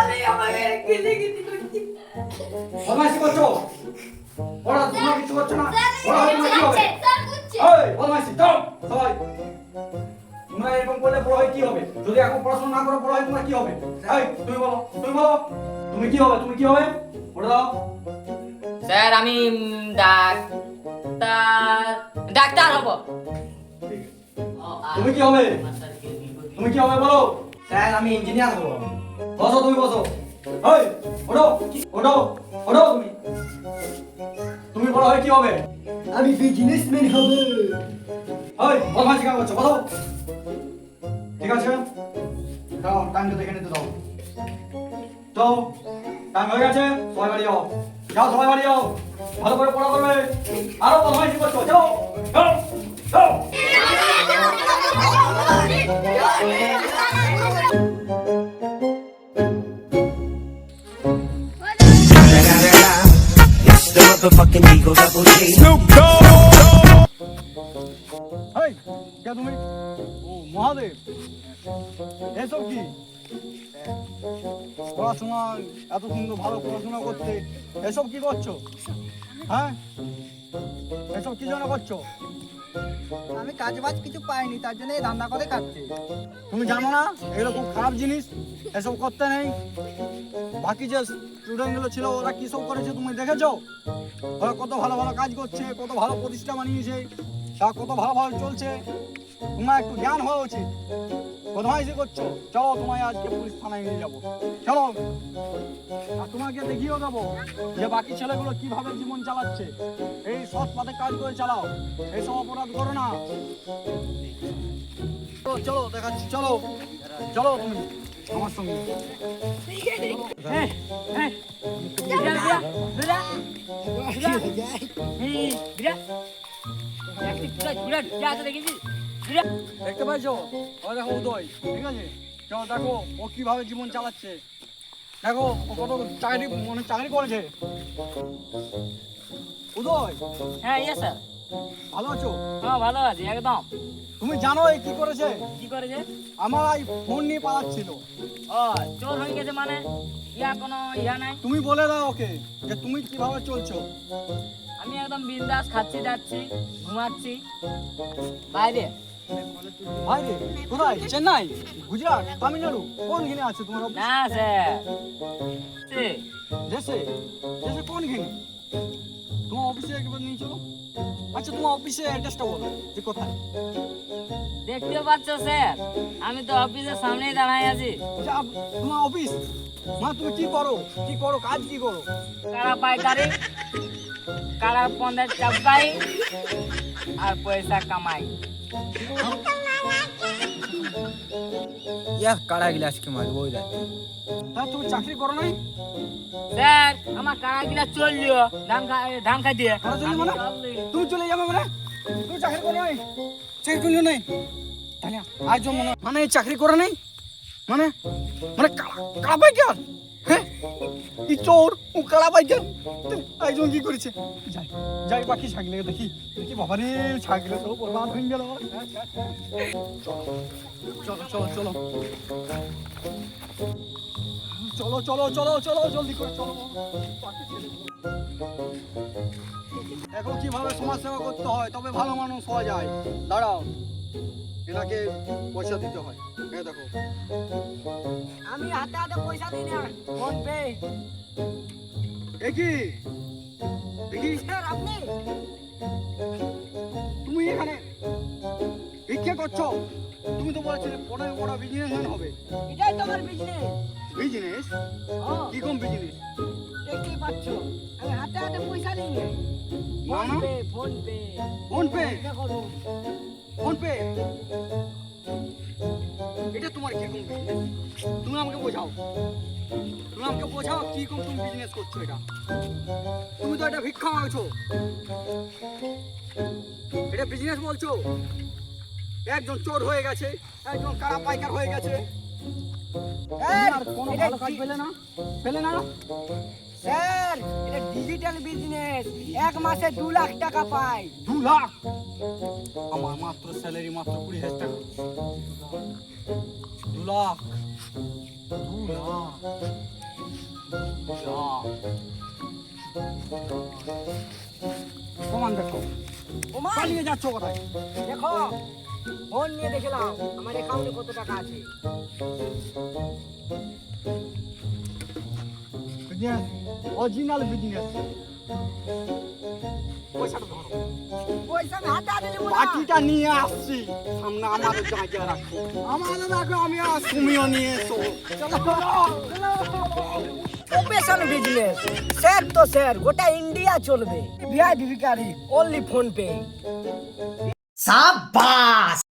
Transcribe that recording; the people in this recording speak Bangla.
আমি আমাকে গিলি গিলি করছি বদমাইশি করছ? ওরা তোমরা কিছু করছ না। ওরা তোমরা কি হবে? বদমাইশি দাও সবাই। তোমরা এরকম করলে বড় হয়ে কি হবে? যদি এখন পড়াশোনা না করো বড় হয়ে তোমরা কি হবে? এই তুমি বলো তুমি বলো তুমি কি হবে তুমি কি হবে? বলে দাও। স্যার আমি ডাক্তার ডাক্তার হব। তুমি কি হবে? তুমি কি হবে বলো। স্যার আমি ইঞ্জিনিয়ার হব। বসো তুমি বসো। এই ওঠো। ওঠো ওঠো তুমি। তুমি বড় হয়ে কি হবে? আমি বিজনেসম্যান হব। ওই বদমাইশি কেন করছ বলো ঠিক আছে? দাও টাইমটা দেখে নিতে দাও। তো টাইম হয়ে গেছে সবাই বাড়ি যাও। যাও সবাই বাড়ি যাও। ভালো করে পড়া করবে। আরও বদমাইশি করছ? যাও যাও। Double G. এই কে তুমি ও মহাদেব এসব কি পড়াশোনা এত সুন্দর ভালো পড়াশোনা করতে এসব কি করছ হ্যাঁ এসব কি জন্য করছ আমি কাজ বাজ কিছু পাইনি, তার জন্য এই করে খাচ্ছি। তুমি জানো না, এগুলো খুব খারাপ জিনিস, এসব করতে নেই। বাকি যে স্টুডেন্টগুলো ছিল, ওরা কি সব করেছে তুমি দেখেছ? ওরা কত ভালো ভালো কাজ করছে, কত ভালো প্রতিষ্ঠা বানিয়েছে তা কত ভালো ভালো চলছে। তোমার একটু জ্ঞান হওয়া উচিত কোথায় যে করছ চলো তোমায় আজকে পুলিশ থানায় নিয়ে যাব চলো আর তোমাকে দেখিয়েও দেবো যে বাকি ছেলেগুলো কীভাবে জীবন চালাচ্ছে এই সৎ পথে কাজ করে চালাও এইসব অপরাধ করো না চলো দেখাচ্ছি চলো চলো তুমি আমার সঙ্গে দেখতে পাইছো? ও দেখো উদয় ঠিক আছে? চলো দেখো ও কীভাবে জীবন চালাচ্ছে। দেখো ও কত চাকরি মানে চাকরি করেছে। উদয়? হ্যাঁ ইয়ে স্যার ভালো আছো? হ্যাঁ ভালো আছি একদম। তুমি জানো এই কি করেছে? কি করেছে? আমার এই ফোন নিয়ে পালাচ্ছিল। ও চোর হয়ে গেছে মানে? ইয়া কোনো ইয়া নাই? তুমি বলে দাও ওকে যে তুমি কীভাবে চলছো। আমি একদম বিন্দাস খাচ্ছি যাচ্ছি ঘুমাচ্ছি। বাইরে। বাইরে কোথায়? চেন্নাই? গুজরাট তামিলনাড়ু? কোন ঘিনে আছে তোমার না স্যার। দেশে। দেশে? কোন ঘিনে তোমার অফিসে একবার নিয়ে চলো। আচ্ছা তোমার অফিসে অ্যাড্রেসটা বলো যে কোথায়? দেখতেও পাচ্ছ স্যার। আমি তো অফিসের সামনেই দাঁড়ায় আছি। তোমার অফিস মানে তুমি কি করো? কি করো? কাজ কি করো? কারা পাইকারি? কারা পন্দের চাপাই আর পয়সা কামাই। কাড়া গিলাস কি মারবো ওই দেখ। তা তুমি চাকরি করো নাই? স্যার আমার কারা গিলা চললিও। ধান খা ধান খাই দিয়ে কারা চললি মানে? তুমি চলে যাবে মানে? তুমি চাকরি করো নাই? চাকরি করলে নাই? তাহলে আজ মনে মানে চাকরি করে নাই? মানে? মানে কালা কালা পাইকার হ্যাঁ? ই চোর? ও কালা পাইকার। আইজন কি করেছে। যাই যাই বাকি ছাগলে দেখি। দেখি বাবা রে, ছাগলে তো বরবাদ হয়ে গেল। চলো চলো চলো চলো। চলো চলো চলো জলদি করে চলো। দেখো কীভাবে সমাজ সেবা করতে হয়, তবে ভালো মানুষ হওয়া যায়। দাঁড়াও। এনাকে পয়সা দিতে হয়। এই দেখো। আমি হাতে হাতে পয়সা দিই না। ফোন পে? দেখি দেখি স্যার আপনি? তুমি এখানে ভিক্ষে করছ? তুমি তো বলেছিলে বড় বড় বিজনেসম্যান হবে। এটাই তো আমার বিজনেস বিজনেস কি কম বিজনেস দেখতেই পাচ্ছ আমি হাতে হাতে পয়সা দিই না। Phone pay phone pay. Phone pay? Phone pay এটা তোমার কি কম বিজনেস তুমি আমাকে বোঝাও। তুমি আমাকে বোঝাও কি কম তুমি বিজনেস করছ এটা। তুমি তো এটা ভিক্ষা মাগছো। এটা বিজনেস বলছো? একজন চোর হয়ে গেছে একজন কারা পাইকার হয়ে গেছে। স্যার, কোনো ভালো কাজ পেলে না? পেলে না? স্যার ডিজিটাল বিজনেস এক মাসে দু লাখ টাকা পাই। দু লাখ? আমার মাত্র স্যালারি মাত্র কুড়ি হাজার টাকা। দু লাখ। দু লাখ। প্রমাণ দেখো। পালিয়ে যাচ্ছ কোথায়? দেখো ফোন নিয়ে দেখলাম আমার অ্যাকাউন্টে কত টাকা আছে? বিজনেস অরিজিনাল বিজনেস পয়সাটা ধরো। পয়সা আমি হাতে হাতে দেবো না। বাকিটা নিয়ে আসছি। সামনে আমার জায়গা রাখো আমার রাখো আমি তুমিও নিয়ে এসো। প্রফেশন বিজনেস স্যার তো স্যার গোটা ইন্ডিয়া চলবে। ভিআইপি ভিকারি অনলি ফোন পে Sabas!